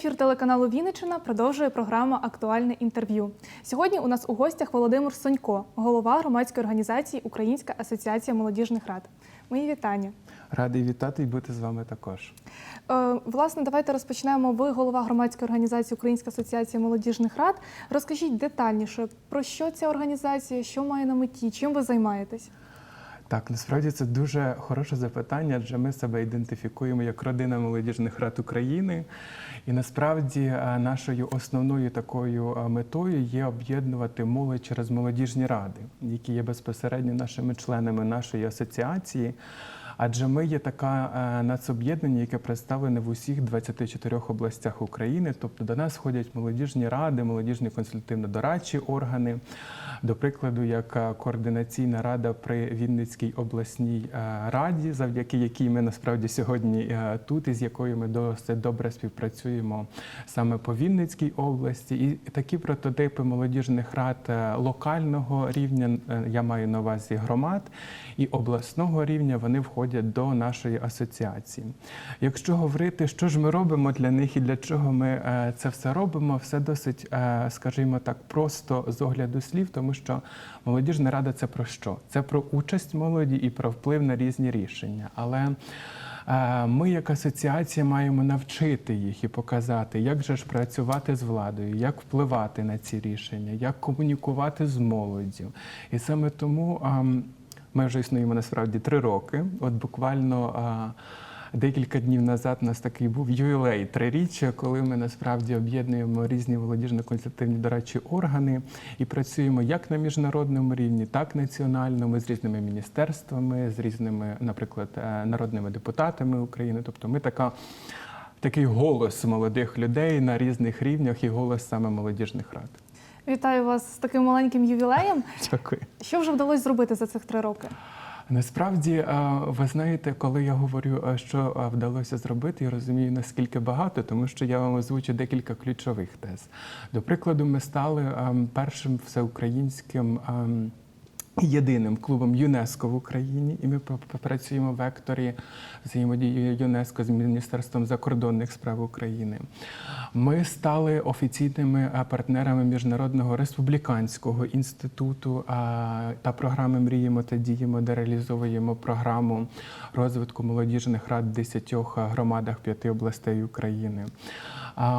Ефір телеканалу Вінниччина продовжує програма Актуальне інтерв'ю. Сьогодні у нас у гостях Володимир Сонько, голова громадської організації Українська асоціація молодіжних рад. Мої вітання. Радий вітати і бути з вами також. Е, Власне, давайте розпочнемо. Ви голова громадської організації Українська асоціація молодіжних рад. Розкажіть детальніше про що ця організація, що має на меті, чим ви займаєтесь? Так, насправді це дуже хороше запитання, адже ми себе ідентифікуємо як родина молодіжних рад України. І насправді е, нашою основною такою е, метою є об'єднувати молодь через молодіжні ради, які є безпосередньо нашими членами нашої асоціації. Адже ми є така е, нацоб'єднання, яке представлене в усіх 24 областях України. Тобто до нас ходять молодіжні ради, молодіжні консультативно-дорадчі органи. До прикладу, як е, координаційна рада при Вінницькій обласній е, раді, завдяки якій ми насправді сьогодні тут, і з якою ми досить добре співпрацюємо саме по Вінницькій області. І такі прототипи молодіжних рад локального рівня, я маю на увазі громад, і обласного рівня вони входять до нашої асоціації. Якщо говорити, що ж ми робимо для них і для чого ми е, це все робимо, все досить, е, скажімо так, просто з огляду слів, тому що молодіжна рада це про що? Це про участь молоді і про вплив на різні рішення. Але е, ми, як асоціація, маємо навчити їх і показати, як же ж працювати з владою, як впливати на ці рішення, як комунікувати з молоддю. І саме тому. Ми вже існуємо насправді три роки. От буквально а, декілька днів назад у нас такий був ювілей триріччя, коли ми насправді об'єднуємо різні молодіжно-консультативні дорадчі органи і працюємо як на міжнародному рівні, так і національному, з різними міністерствами, з різними, наприклад, е, народними депутатами України. Тобто, ми така. Такий голос молодих людей на різних рівнях і голос саме молодіжних рад. Вітаю вас з таким маленьким ювілеєм. Дякую. Що вже вдалося зробити за цих три роки? Насправді, е, ви знаєте, коли я говорю, е, що е, вдалося зробити, я розумію наскільки багато, тому що я вам озвучу декілька ключових тез. До прикладу, ми стали ем, першим всеукраїнським. Єдиним клубом ЮНЕСКО в Україні, і ми пр- пр- працюємо в векторі взаємодії ЮНЕСКО з Міністерством закордонних справ України. Ми стали офіційними партнерами Міжнародного республіканського інституту та програми Мріємо та діємо, де реалізовуємо програму розвитку молодіжних рад в 10 громадах п'яти областей України.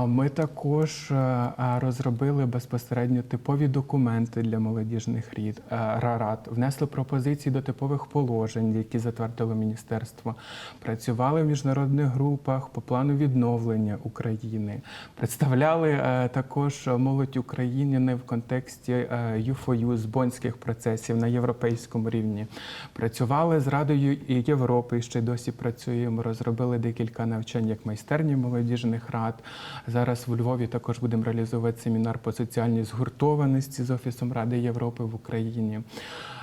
Ми також е, е, розробили безпосередньо типові документи для молодіжних рід е, рад, внесли пропозиції до типових положень, які затвердило міністерство. Працювали в міжнародних групах по плану відновлення України. Представляли також молодь України в контексті ЮФОЮ з бонських процесів на європейському рівні. Працювали з Радою Європи, і ще досі працюємо. Розробили декілька навчань як майстерні молодіжних рад. Зараз в Львові також будемо реалізовувати семінар по соціальній згуртованості з Офісом Ради Європи в Україні.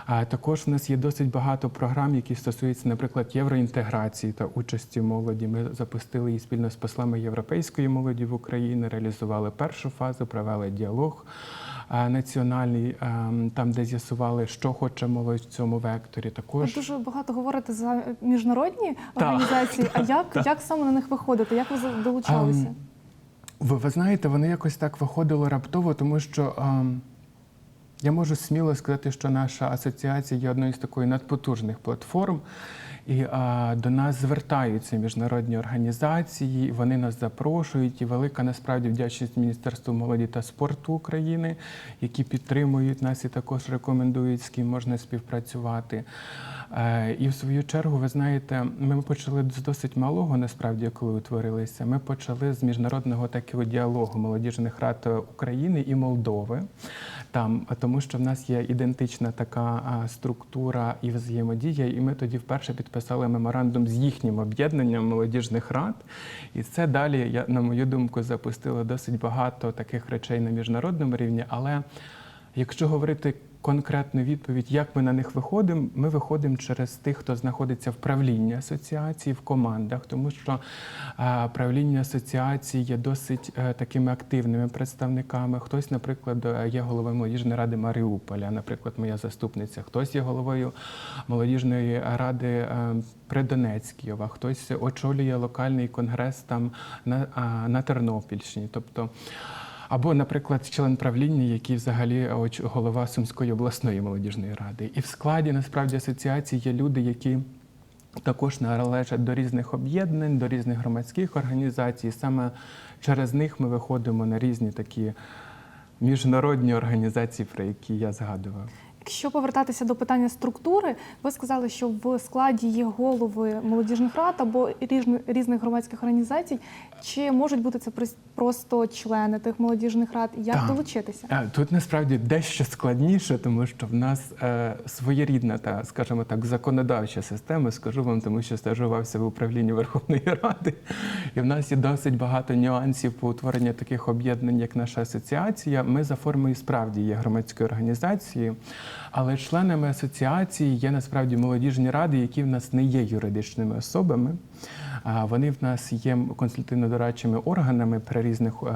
А також в нас є досить багато програм, які стосуються, наприклад, євроінтеграції та участі молоді. Ми запустили її спільно з послами європейської молоді в Україні, реалізували першу фазу, провели діалог національний, ем, там, де з'ясували, що хоче молодь в цьому векторі. Ви Також дуже багато говорите за міжнародні Так. організації. А як, як саме на них виходити? Як ви долучалися? Ви, ви знаєте, воно якось так виходило раптово, тому що ем, я можу сміло сказати, що наша асоціація є одною з такої надпотужних платформ, і а, до нас звертаються міжнародні організації, вони нас запрошують. І велика насправді вдячність Міністерству молоді та спорту України, які підтримують нас і також рекомендують, з ким можна співпрацювати. Е, І в свою чергу, ви знаєте, ми почали з досить малого, насправді, коли утворилися. Ми почали з міжнародного такого діалогу молодіжних рад України і Молдови. Там, тому що в нас є ідентична така структура і взаємодія, і ми тоді вперше підписали меморандум з їхнім об'єднанням молодіжних рад. І це далі, я, на мою думку, запустило досить багато таких речей на міжнародному рівні. Але якщо говорити конкретну відповідь, як ми на них виходимо. Ми виходимо через тих, хто знаходиться в правлінні асоціації, в командах, тому що е, правління асоціації є досить е, такими активними представниками. Хтось, наприклад, е, є головою молодіжної ради Маріуполя, наприклад, моя заступниця, хтось є головою молодіжної ради при Донецькій, хтось очолює локальний конгрес там на, на Тернопільщині. Тобто, або, наприклад, член правління, який взагалі голова Сумської обласної молодіжної ради. І в складі насправді асоціації є люди, які також належать до різних об'єднань, до різних громадських організацій. Саме через них ми виходимо на різні такі міжнародні організації, про які я згадував. Якщо повертатися до питання структури, ви сказали, що в складі є голови молодіжних рад або різни- різних громадських організацій. Чи можуть бути це прос- просто члени тих молодіжних рад? Як Так. долучитися? Е, Тут насправді дещо складніше, тому що в нас е, своєрідна та, скажімо так, законодавча система. Скажу вам, тому що стажувався в управлінні Верховної Ради, і в нас є досить багато нюансів по утворенню таких об'єднань, як наша асоціація. Ми за формою справді є громадською організацією, але членами асоціації є насправді молодіжні ради, які в нас не є юридичними особами. Вони в нас є консультативно-дорадчими органами при різних е,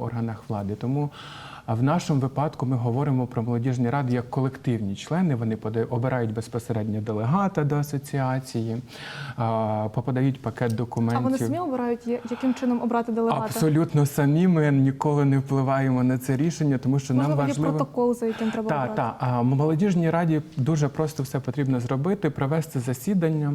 органах влади. Тому а в нашому випадку ми говоримо про молодіжні ради як колективні члени. Вони обирають безпосередньо делегата до асоціації, попадають пакет документів. А вони самі обирають, яким чином обрати делегата? Абсолютно самі. Ми ніколи не впливаємо на це рішення, тому що Можливо, нам є важливо. протокол, за яким треба Так, обрати. так. А молодіжній раді дуже просто все потрібно зробити: провести засідання,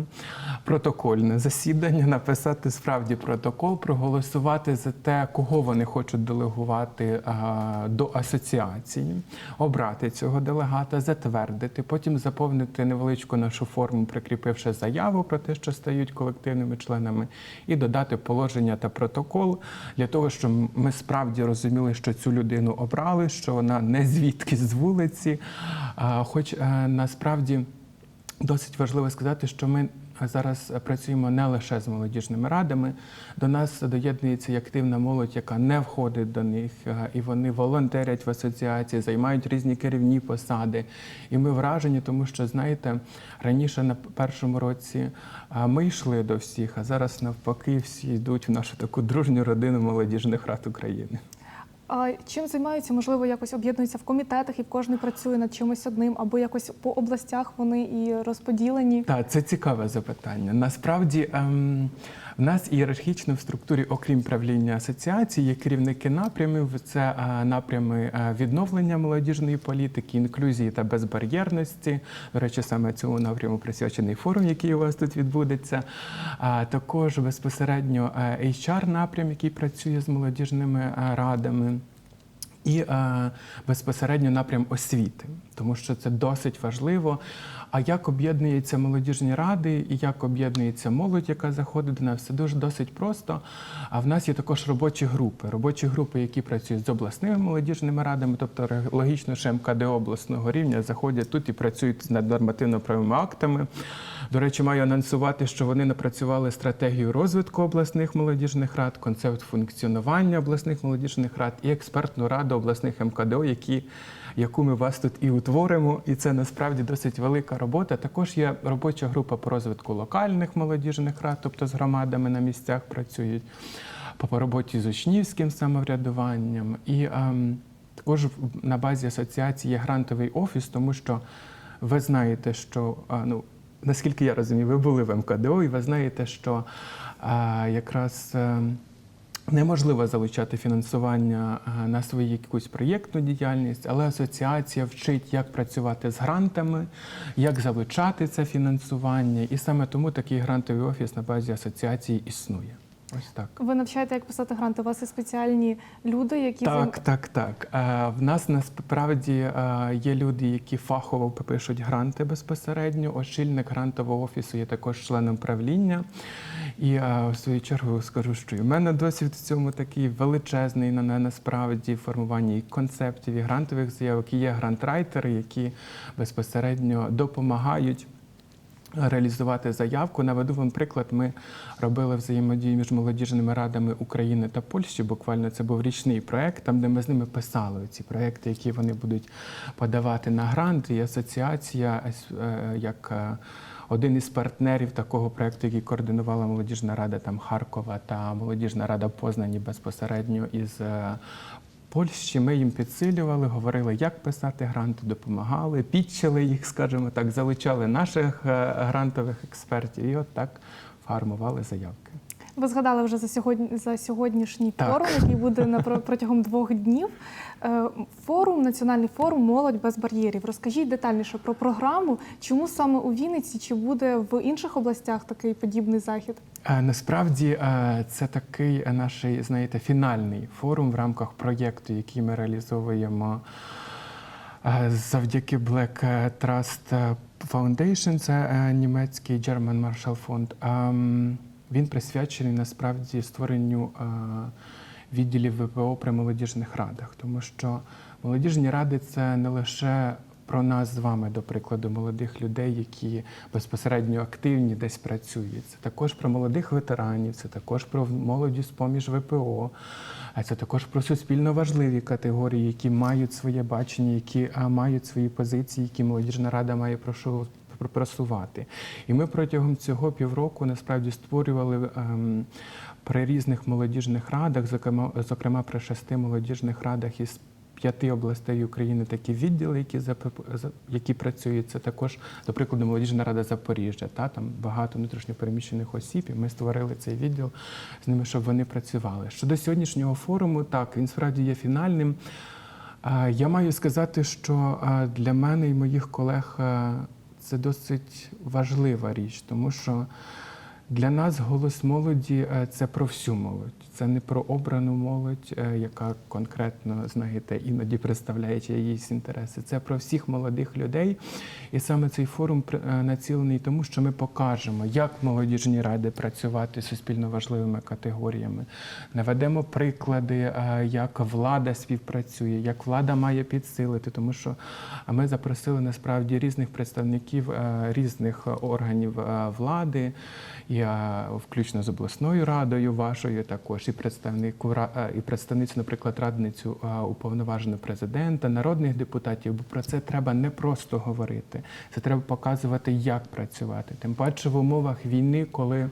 протокольне засідання, написати справді протокол, проголосувати за те, кого вони хочуть делегувати а, до асоціації, обрати цього делегата, затвердити, потім заповнити невеличку нашу форму, прикріпивши заяву про те, що стають колективними членами, і додати положення та протокол для того, щоб ми справді розуміли, що цю людину обрали, що вона не звідки з вулиці. Хоч е, насправді досить важливо сказати, що ми зараз працюємо не лише з молодіжними радами. До нас доєднується і активна молодь, яка не входить до них, е, і вони волонтерять в асоціації, займають різні керівні посади. І ми вражені, тому що знаєте, раніше на першому році ми йшли до всіх, а зараз навпаки всі йдуть в нашу таку дружню родину молодіжних рад України. А чим займаються? Можливо, якось об'єднуються в комітетах і кожен працює над чимось одним, або якось по областях вони і розподілені. Так, це цікаве запитання. Насправді ем, в нас ієрархічно в структурі, окрім правління асоціації, є керівники напрямів. Це напрями відновлення молодіжної політики, інклюзії та безбар'єрності. До речі, саме цьому напряму присвячений форум, який у вас тут відбудеться. Також безпосередньо HR напрям, який працює з молодіжними радами. І е, безпосередньо напрям освіти, тому що це досить важливо. А як об'єднуються молодіжні ради і як об'єднується молодь, яка заходить до нас, це дуже досить просто. А в нас є також робочі групи. Робочі групи, які працюють з обласними молодіжними радами, тобто логічно, що МКД обласного рівня заходять тут і працюють над нормативно-правовими актами. До речі, маю анонсувати, що вони напрацювали стратегію розвитку обласних молодіжних рад, концепт функціонування обласних молодіжних рад і експертну раду обласних МКДО, які, яку ми вас тут і утворимо. І це насправді досить велика робота. Також є робоча група по розвитку локальних молодіжних рад, тобто з громадами на місцях працюють, по роботі з учнівським самоврядуванням. І ем, також на базі асоціації є грантовий офіс, тому що ви знаєте, що ну, наскільки я розумію, ви були в МКДО, і ви знаєте, що а, якраз. ем, Неможливо залучати фінансування на свою якусь проєктну діяльність, але асоціація вчить, як працювати з грантами, як залучати це фінансування, і саме тому такий грантовий офіс на базі асоціації існує. Ось так. Ви навчаєте, як писати гранти. У вас є спеціальні люди, які Так, так, так. Е, В нас насправді е, є люди, які фахово пишуть гранти безпосередньо. Очільник грантового офісу є також членом правління. І е, в свою чергу скажу, що і в мене досвід в цьому такий величезний на на- насправді формуванні концептів, і грантових заявок. І є грантрайтери, які безпосередньо допомагають реалізувати заявку. Наведу вам приклад. Ми робили взаємодію між молодіжними радами України та Польщі. Буквально це був річний проект, там де ми з ними писали ці проекти, які вони будуть подавати на гранти. І асоціація е, як е, один із партнерів такого проекту, який координувала молодіжна рада там Харкова та молодіжна рада Познані безпосередньо із е, Польщі. Ми їм підсилювали, говорили, як писати гранти, допомагали, підчили їх, скажімо так, залучали наших е, грантових експертів, і от так формували заявки. Ви згадали вже за сьогодні за сьогоднішній Так. форум, який буде на про- протягом двох днів. Е, Форум, національний форум Молодь без бар'єрів. Розкажіть детальніше про програму, чому саме у Вінниці, чи буде в інших областях такий подібний захід? Е, Насправді е, це такий наш, знаєте, фінальний форум в рамках проєкту, який ми реалізовуємо завдяки Black Trust Foundation, це німецький German Marshall Fund. Він присвячений насправді створенню е, відділів ВПО при молодіжних радах, тому що молодіжні ради це не лише про нас з вами, до прикладу, молодих людей, які безпосередньо активні десь працюють. Це також про молодих ветеранів, це також про молоді з поміж ВПО, а це також про суспільно важливі категорії, які мають своє бачення, які мають свої позиції, які молодіжна рада має прошу пр- просувати. І ми протягом цього півроку насправді створювали. Ем, при різних молодіжних радах, зокрема, зокрема при шести молодіжних радах із п'яти областей України такі відділи, які які працюють. Це також, до прикладу, молодіжна рада Запоріжжя. Та там багато внутрішньопереміщених осіб, і ми створили цей відділ з ними, щоб вони працювали. Щодо сьогоднішнього форуму, так він справді є фінальним. Я маю сказати, що для мене і моїх колег а, це досить важлива річ, тому що для нас голос молоді е, це про всю молодь. Це не про обрану молодь, е, яка конкретно, знаєте, іноді представляє чиїсь інтереси. Це про всіх молодих людей. І саме цей форум е, націлений тому, що ми покажемо, як молодіжні ради працювати з суспільно важливими категоріями. Наведемо приклади, е, як влада співпрацює, як влада має підсилити, тому що ми запросили насправді різних представників різних органів влади, включно з обласною радою вашою, також і представнику е, і представницю, наприклад, радницю е, уповноваженого президента, народних депутатів. Бо про це треба не просто говорити. Це треба показувати, як працювати. Тим паче в умовах війни, коли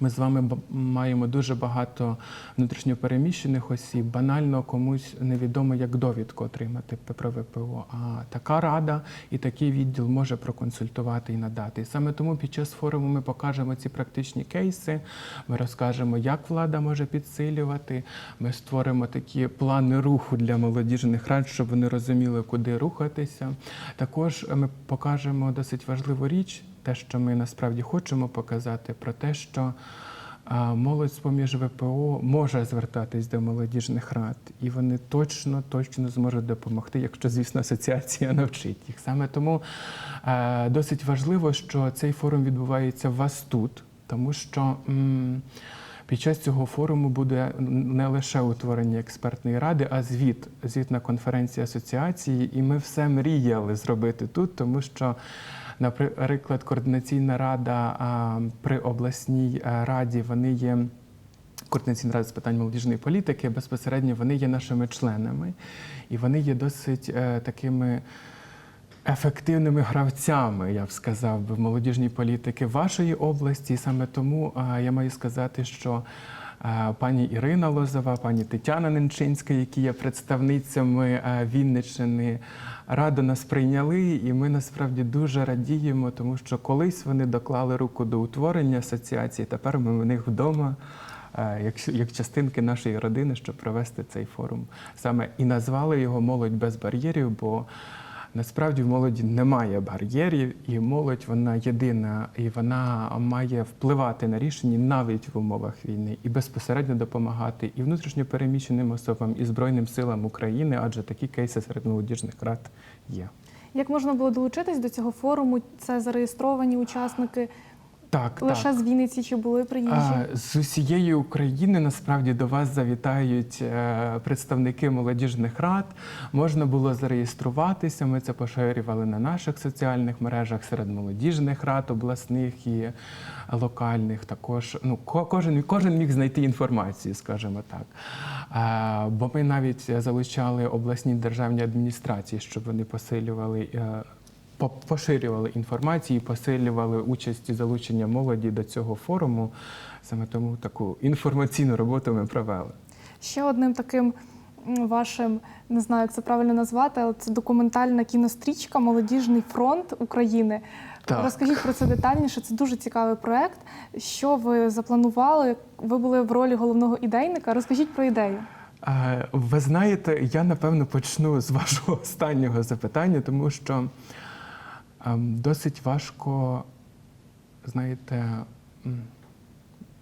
ми з вами маємо дуже багато внутрішньопереміщених осіб. Банально комусь невідомо, як довідку отримати про ВПО. А така рада і такий відділ може проконсультувати і надати. І саме тому під час форуму ми покажемо ці практичні кейси. Ми розкажемо, як влада може підсилювати. Ми створимо такі плани руху для молодіжних рад, щоб вони розуміли, куди рухатися. Також ми покажемо досить важливу річ, те, що ми насправді хочемо показати, про те, що молодь з-поміж ВПО може звертатись до молодіжних рад, і вони точно точно зможуть допомогти, якщо, звісно, асоціація навчить їх. Саме тому досить важливо, що цей форум відбувається у вас тут, тому що. під час цього форуму буде не лише утворення експертної ради, а звіт на конференції асоціації. І ми все мріяли зробити тут, тому що, наприклад, координаційна рада при обласній раді вони є. Координаційна рада з питань молодіжної політики безпосередньо вони є нашими членами, і вони є досить е, такими ефективними гравцями, я б сказав би, в молодіжній політики вашої області. І саме тому е, я маю сказати, що е, пані Ірина Лозова, пані Тетяна Ненчинська, які є представницями Вінниччини, радо нас прийняли, і ми насправді дуже радіємо, тому що колись вони доклали руку до утворення асоціації. Тепер ми в них вдома. Як, як частинки нашої родини, щоб провести цей форум, саме і назвали його Молодь без бар'єрів, бо Насправді в молоді немає бар'єрів, і молодь вона єдина, і вона має впливати на рішення навіть в умовах війни і безпосередньо допомагати і внутрішньо переміщеним особам, і Збройним силам України, адже такі кейси серед молодіжних рад є. Як можна було долучитись до цього форуму? Це зареєстровані учасники. Так, Лише так. з Вінниці чи були приїжджі? А, З усієї України насправді до вас завітають е, представники молодіжних рад. Можна було зареєструватися. Ми це поширювали на наших соціальних мережах серед молодіжних рад обласних і локальних. Також ну кожен кожен міг знайти інформацію, скажімо так. А, Бо ми навіть залучали обласні державні адміністрації, щоб вони посилювали. По- поширювали інформацію, посилювали участь і залучення молоді до цього форуму. Саме тому таку інформаційну роботу ми провели. Ще одним таким вашим, не знаю, як це правильно назвати, але це документальна кінострічка Молодіжний фронт України. Так. Розкажіть про це детальніше. Це дуже цікавий проект. Що ви запланували? Ви були в ролі головного ідейника. Розкажіть про ідею. Ви знаєте, я напевно почну з вашого останнього запитання, тому що досить важко, знаєте,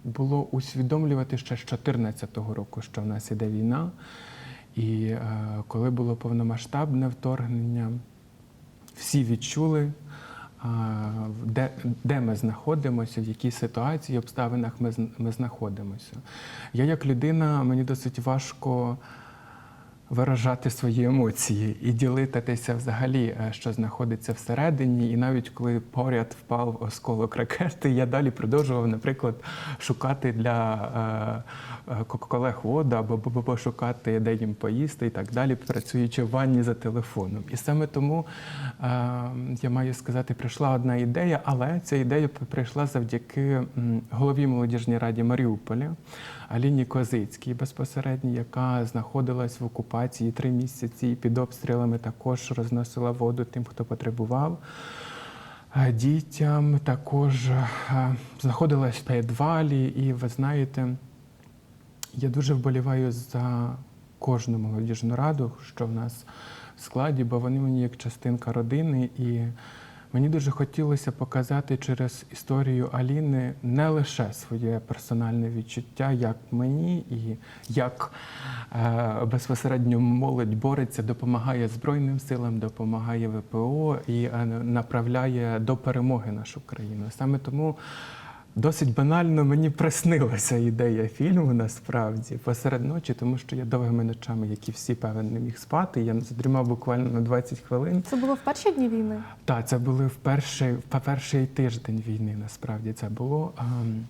було усвідомлювати ще з 2014 року, що в нас іде війна. І е, коли було повномасштабне вторгнення, всі відчули, де, де ми знаходимося, в якій ситуації, обставинах ми, ми знаходимося. Я, як людина, мені досить важко виражати свої емоції і ділитися взагалі, е, що знаходиться всередині. І навіть коли поряд впав осколок ракети, я далі продовжував, наприклад, шукати для е, е, колег воду або, пошукати, де їм поїсти і так далі, працюючи в ванні за телефоном. І саме тому я маю сказати, прийшла одна ідея, але ця ідея прийшла завдяки голові молодіжній раді Маріуполя. Аліні Козицькій безпосередньо, яка знаходилась в окупації три місяці і під обстрілами також розносила воду тим, хто потребував. Дітям також знаходилась в підвалі, і ви знаєте, я дуже вболіваю за кожну молодіжну раду, що в нас в складі, бо вони мені як частинка родини. І мені дуже хотілося показати через історію Аліни не лише своє персональне відчуття, як мені, і як е, безпосередньо молодь бореться, допомагає Збройним силам, допомагає ВПО і е, направляє до перемоги нашу країну. Саме тому. Досить банально мені приснилася ідея фільму насправді посеред ночі, тому що я довгими ночами, як і всі, певен, не міг спати. Я задрімав буквально на 20 хвилин. Це було в перші дні війни. Так, це були в перший, в перший тиждень війни, насправді це було. Ем,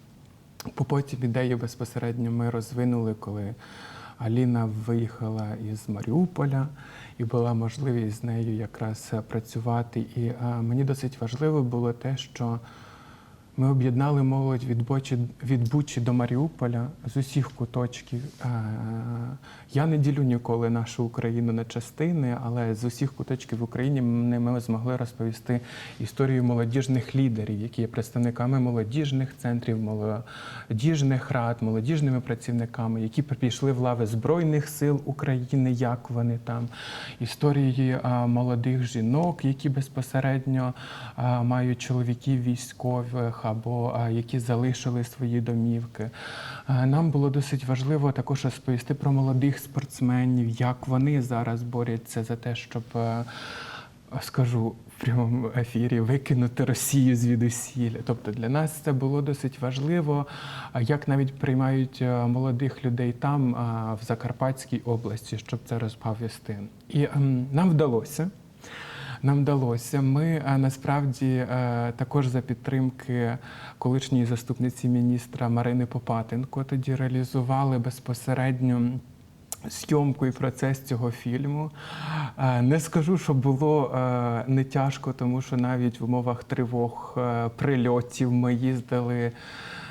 по потім ідею безпосередньо ми розвинули, коли Аліна виїхала із Маріуполя, і була можливість з нею якраз е, працювати. І е, мені досить важливо було те, що ми об'єднали молодь від Бучі, від Бучі до Маріуполя з усіх куточків. Е, Я не ділю ніколи нашу Україну на частини, але з усіх куточків України ми змогли розповісти історію молодіжних лідерів, які є представниками молодіжних центрів, молодіжних рад, молодіжними працівниками, які пішли в лави Збройних сил України, як вони там, історії а, молодих жінок, які безпосередньо а, мають чоловіків військових або які залишили свої домівки. Нам було досить важливо також розповісти про молодих спортсменів, як вони зараз борються за те, щоб. Скажу в прямому ефірі викинути Росію звідусіль. Тобто для нас це було досить важливо, як навіть приймають молодих людей там, в Закарпатській області, щоб це розповісти. І ем, нам вдалося. Нам вдалося. Ми насправді е, також за підтримки колишньої заступниці міністра Марини Попатенко тоді реалізували безпосередньо. Зйомку і процес цього фільму. Е, Не скажу, що було е, не тяжко, тому що навіть в умовах тривог, е, прильотів ми їздили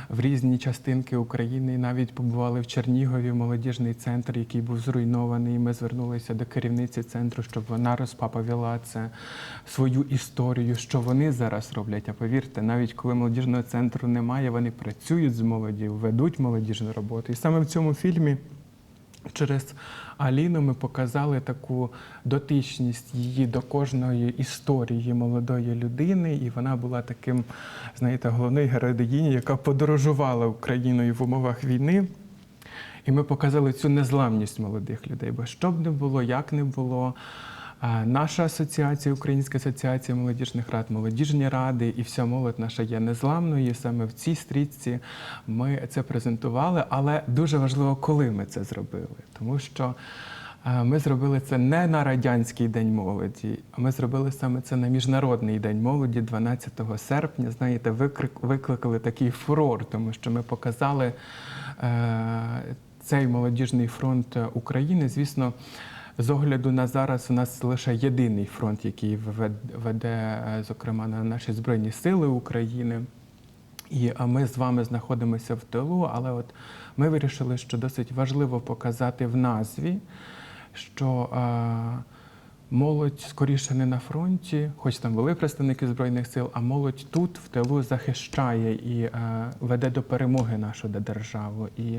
в різні частинки України навіть побували в Чернігові, молодіжний центр, який був зруйнований. Ми звернулися до керівниці центру, щоб вона розповіла це свою історію, що вони зараз роблять. А повірте, навіть коли молодіжного центру немає, вони працюють з молоді, ведуть молодіжну роботу. І саме в цьому фільмі. Через Аліну ми показали таку дотичність її до кожної історії молодої людини, і вона була таким, знаєте, головною героїнею, яка подорожувала Україною в умовах війни. І ми показали цю незламність молодих людей. Бо що б не було, як не було, Наша асоціація, Українська асоціація молодіжних рад, молодіжні ради і вся молодь наша є незламною. Саме в цій стрічці ми це презентували. Але дуже важливо, коли ми це зробили, тому що е, ми зробили це не на радянський день молоді, а ми зробили саме це на міжнародний день молоді, 12 серпня. Знаєте, викликали такий фурор, тому що ми показали е, цей молодіжний фронт України. Звісно. З огляду на зараз у нас лише єдиний фронт, який веде, е, зокрема, на наші Збройні Сили України. І ми з вами знаходимося в тилу, але от ми вирішили, що досить важливо показати в назві, що е, молодь скоріше не на фронті, хоч там були представники Збройних сил, а молодь тут в тилу захищає і е, веде до перемоги нашу державу. І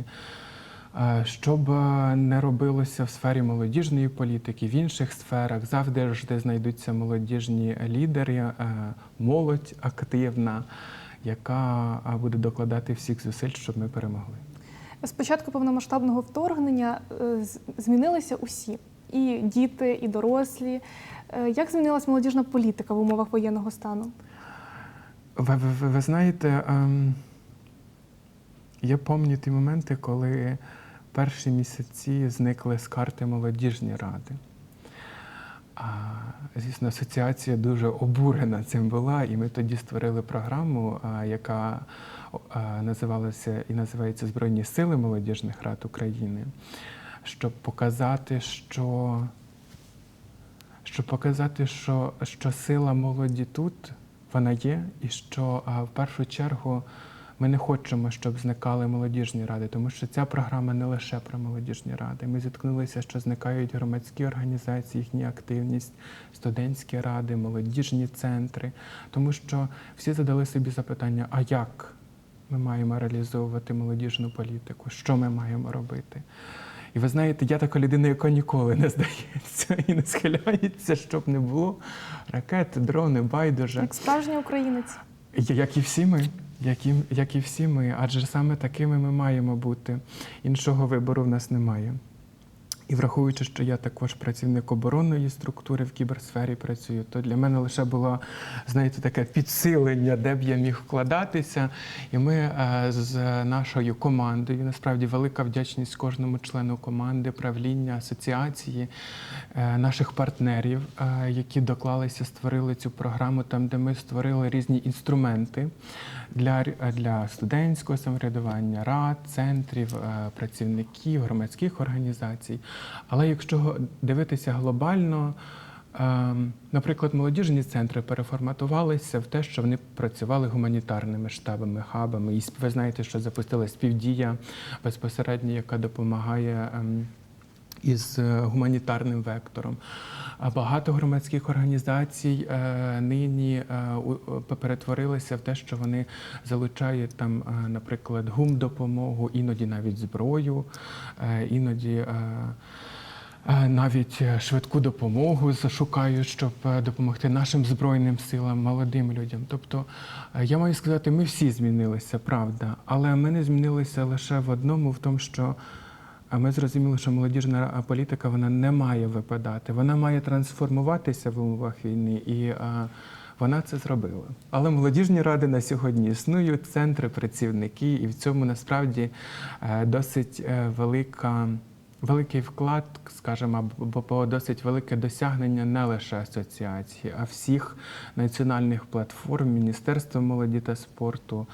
Е, Щоб е, не робилося в сфері молодіжної політики, в інших сферах завжди знайдуться молодіжні лідери, е, молодь активна, яка буде докладати всіх зусиль, щоб ми перемогли. З початку повномасштабного вторгнення змінилися усі і діти, і дорослі. Як змінилась молодіжна політика в умовах воєнного стану? Ви, ви, ви, ви знаєте, ем, я пам'ятаю ті моменти, коли перші місяці зникли з карти молодіжні ради. А, звісно, асоціація дуже обурена цим була, і ми тоді створили програму, яка називалася і називається Збройні сили молодіжних рад України, щоб показати, що, щоб показати, що, що сила молоді тут вона є, і що в першу чергу ми не хочемо, щоб зникали молодіжні ради, тому що ця програма не лише про молодіжні ради. Ми зіткнулися, що зникають громадські організації, їхня активність, студентські ради, молодіжні центри, тому що всі задали собі запитання: а як ми маємо реалізовувати молодіжну політику? Що ми маємо робити? І ви знаєте, я така людина, яка ніколи не здається і не схиляється, щоб не було ракети, дрони, байдуже. Як справжній українець? Як і всі ми, як і, як і всі ми, адже саме такими ми маємо бути. Іншого вибору в нас немає. І враховуючи, що я також працівник оборонної структури в кіберсфері працюю, то для мене лише було, знаєте, таке підсилення, де б я міг вкладатися. І ми е, з нашою командою, насправді велика вдячність кожному члену команди, правління, асоціації, е, наших партнерів, е, які доклалися, створили цю програму, там, де ми створили різні інструменти для, для студентського самоврядування, рад, центрів, е, працівників, громадських організацій. Але якщо дивитися глобально, ем, наприклад, молодіжні центри переформатувалися в те, що вони працювали гуманітарними штабами, хабами. І ви знаєте, що запустила співдія безпосередньо, яка допомагає. Із е, гуманітарним вектором. Багато громадських організацій е, нині е, перетворилися в те, що вони залучають там, наприклад, гумдопомогу, іноді навіть зброю, іноді. Навіть швидку допомогу шукають, щоб допомогти нашим збройним силам, молодим людям. Тобто, я маю сказати, ми всі змінилися, правда, але ми не змінилися лише в одному, в тому, що а ми зрозуміли, що молодіжна політика вона не має випадати, вона має трансформуватися в умовах війни, і вона це зробила. Але молодіжні ради на сьогодні існують, центри, працівники, і в цьому насправді е, досить е, велика. Великий вклад, скажімо, або досить велике досягнення не лише асоціації, а всіх національних платформ Міністерства молоді та спорту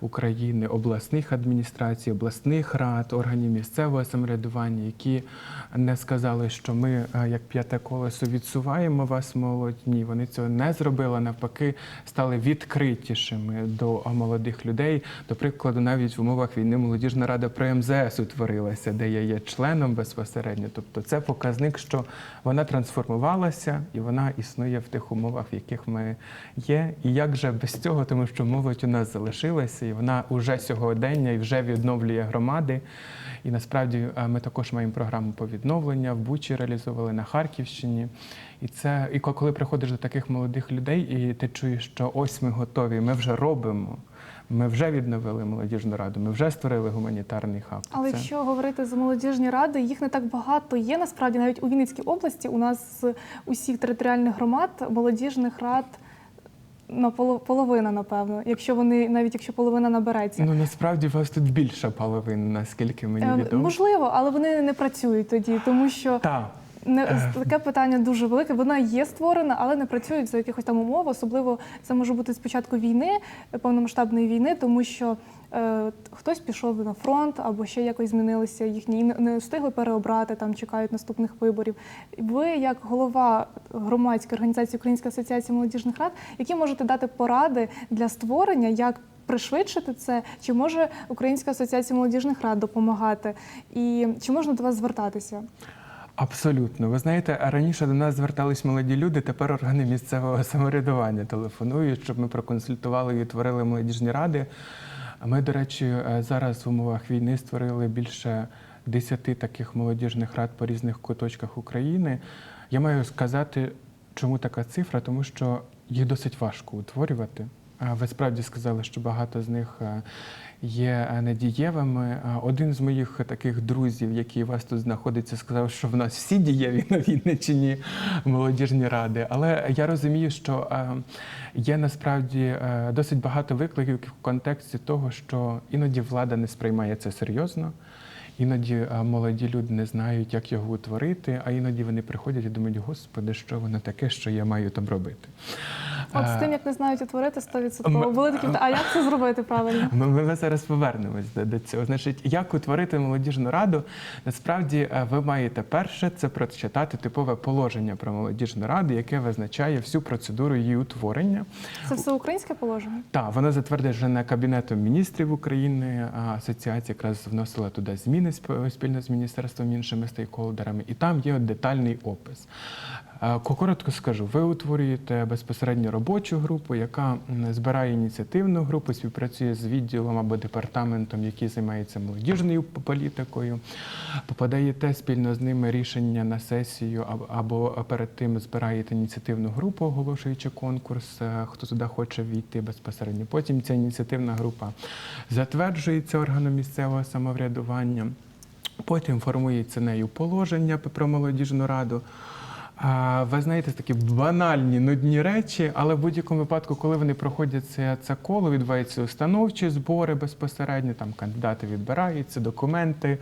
України, обласних адміністрацій, обласних рад, органів місцевого самоврядування, які не сказали, що ми е, як п'яте колесо відсуваємо вас, молодь. Ні, вони цього не зробили. Навпаки, стали відкритішими до молодих людей. До прикладу, навіть в умовах війни молодіжна рада при МЗС утворилася, де я є членом безпосередньо. Тобто, це показник, що вона трансформувалася і вона існує в тих умовах, в яких ми є. І як же без цього, тому що молодь у нас залишилася, і вона уже сьогодення і вже відновлює громади. І насправді е, ми також маємо програму по відновленню, в Бучі реалізовували на Харківщині. І це і ко- коли приходиш до таких молодих людей, і ти чуєш, що ось ми готові, ми вже робимо. Ми вже відновили молодіжну раду, ми вже створили гуманітарний хаб. Але Це- якщо говорити за молодіжні ради, їх не так багато є. Насправді навіть у Вінницькій області у нас з усіх територіальних громад молодіжних рад на поло- половина, напевно, якщо вони навіть якщо половина набереться. Ну насправді у вас тут більша половина, наскільки мені Е, відомо. Можливо, але вони не працюють тоді, тому що Так. Не Е. таке питання дуже велике. Вона є створена, але не працюють за якихось там умов. Особливо це може бути спочатку війни, повномасштабної війни, тому що е, хтось пішов на фронт або ще якось змінилися їхні і не- не встигли переобрати, там чекають наступних виборів. Ви, як голова громадської організації Українська асоціація молодіжних рад, які можете дати поради для створення, як пришвидшити це, чи може Українська асоціація молодіжних рад допомагати, і чи можна до вас звертатися? Абсолютно. Ви знаєте, раніше до нас звертались молоді люди, тепер органи місцевого самоврядування телефонують, щоб ми проконсультували і утворили молодіжні ради. Ми, до речі, е, зараз в умовах війни створили більше десяти таких молодіжних рад по різних куточках України. Я маю сказати, чому така цифра, тому що їх досить важко утворювати. Ви справді сказали, що багато з них е, є е, недієвими. Один з моїх таких друзів, який у вас тут знаходиться, сказав, що в нас всі дієві на Вінниччині молодіжні ради. Але я розумію, що е, є насправді досить багато викликів в контексті того, що іноді влада не сприймає це серйозно. Іноді молоді люди не знають, як його утворити, а іноді вони приходять і думають, господи, що воно таке, що я маю там робити. От з Е, тим, як не знають утворити 100%. Були такі, а як це зробити правильно? Ми, ми, зараз повернемось до, до цього. Значить, як утворити молодіжну раду? Насправді, е, ви маєте перше це прочитати типове положення про молодіжну раду, яке визначає всю процедуру її утворення. Це все українське положення? Так, воно затверджене Кабінетом міністрів України. а Асоціація якраз вносила туди зміни сп- спільно з міністерством іншими стейкхолдерами, і там є детальний опис. Е, Коротко скажу, ви утворюєте безпосередньо робочу групу, яка збирає ініціативну групу, співпрацює з відділом або департаментом, який займається молодіжною політикою. Подаєте спільно з ними рішення на сесію або- або перед тим збираєте ініціативну групу, оголошуючи конкурс, е, хто туди хоче війти безпосередньо. Потім ця ініціативна група затверджується органом місцевого самоврядування. Потім формується нею положення про молодіжну раду. Ви знаєте, такі банальні, нудні речі, але в будь-якому випадку, коли вони проходять це, це коло, відбуваються установчі збори безпосередньо, там кандидати відбираються, документи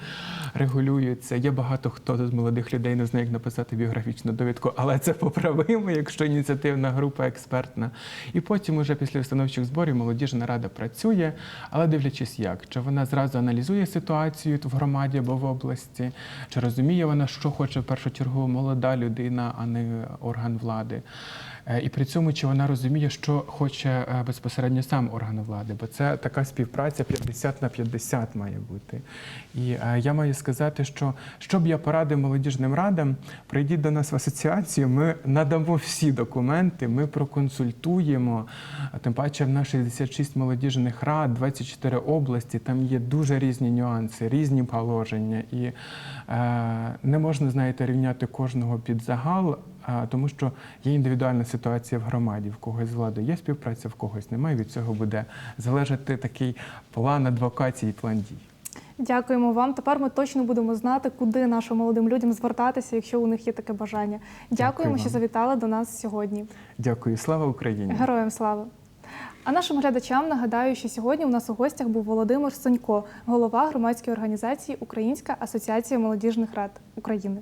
регулюються. Є багато хто з молодих людей не знає, як написати біографічну довідку, але це поправимо, якщо ініціативна група експертна. І потім, уже після установчих зборів, молодіжна рада працює, але дивлячись, як чи вона зразу аналізує ситуацію в громаді або в області, чи розуміє вона, що хоче в першу чергу молода людина, а не орган влади. Е, І при цьому чи вона розуміє, що хоче е, безпосередньо сам орган влади, бо це така співпраця 50 на 50 має бути. І е, я маю сказати, що щоб я порадив молодіжним радам, прийдіть до нас в асоціацію, ми надамо всі документи, ми проконсультуємо. Тим паче в нас 66 молодіжних рад, 24 області, там є дуже різні нюанси, різні положення. І е, не можна, знаєте, рівняти кожного під загал. А, Тому що є індивідуальна ситуація в громаді, в когось з владою є співпраця, в когось немає. Від цього буде залежати такий план адвокації, план дій. Дякуємо вам. Тепер ми точно будемо знати, куди нашим молодим людям звертатися, якщо у них є таке бажання. Дякуємо, Дякую що завітали до нас сьогодні. Дякую, слава Україні! Героям слава! А нашим глядачам нагадаю, що сьогодні у нас у гостях був Володимир Сонько, голова громадської організації Українська асоціація молодіжних рад України.